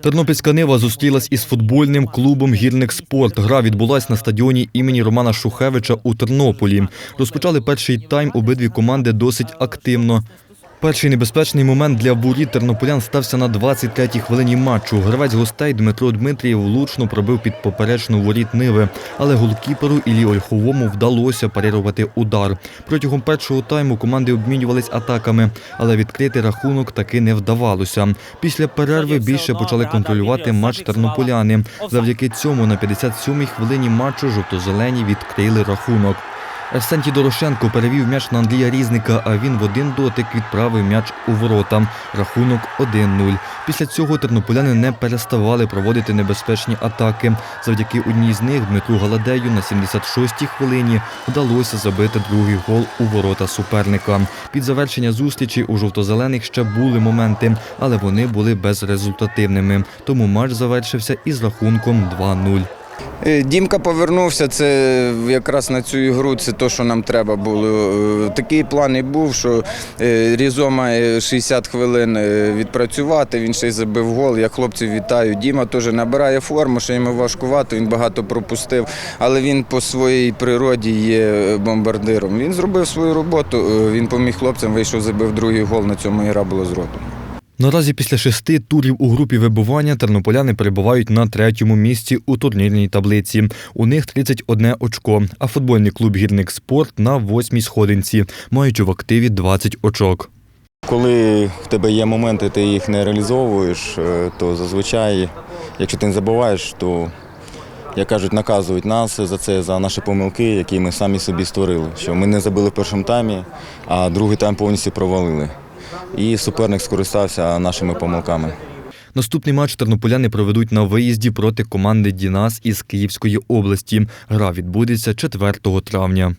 Тернопільська Нива зустрілась із футбольним клубом Гірник Спорт. Гра відбулась на стадіоні імені Романа Шухевича у Тернополі. Розпочали перший тайм обидві команди досить активно. Перший небезпечний момент для воріт тернополян стався на 23-й хвилині матчу. Гравець гостей Дмитро Дмитрієв влучно пробив під поперечну воріт Ниви, але голкіперу Іллі Ольховому вдалося парирувати удар. Протягом першого тайму команди обмінювались атаками, але відкрити рахунок таки не вдавалося. Після перерви більше почали контролювати матч тернополяни. Завдяки цьому на 57-й хвилині матчу жовто-зелені відкрили рахунок. Арсентій Дорошенко перевів м'яч на Андрія Різника, а він в один дотик відправив м'яч у ворота. Рахунок 1-0. Після цього тернополяни не переставали проводити небезпечні атаки. Завдяки одній з них Дмитру Галадею на 76-й хвилині вдалося забити другий гол у ворота суперника. Під завершення зустрічі у жовто-зелених ще були моменти, але вони були безрезультативними. Тому матч завершився із рахунком 2-0. Е, Дімка повернувся. Це якраз на цю ігру. Це те, що нам треба було. Е, Такий план і був, що е, Різо має 60 хвилин відпрацювати. Він ще й забив гол. Я хлопців вітаю. Діма теж набирає форму, що йому важкувато. Він багато пропустив, але він по своїй природі є бомбардиром. Він зробив свою роботу. Він поміг хлопцям, вийшов, забив другий гол. На цьому ігра була зроблена. Наразі після шести турів у групі вибування тернополяни перебувають на третьому місці у турнірній таблиці. У них 31 очко, а футбольний клуб Гірник Спорт на восьмій сходинці, маючи в активі 20 очок. Коли в тебе є моменти, ти їх не реалізовуєш, е, то зазвичай, якщо ти не забуваєш, то, як кажуть, наказують нас за це, за наші помилки, які ми самі собі створили. Що ми не забили в першому таймі, а другий тайм повністю провалили. І суперник скористався нашими помилками. Наступний матч тернополяни проведуть на виїзді проти команди Дінас із Київської області. Гра відбудеться 4 травня.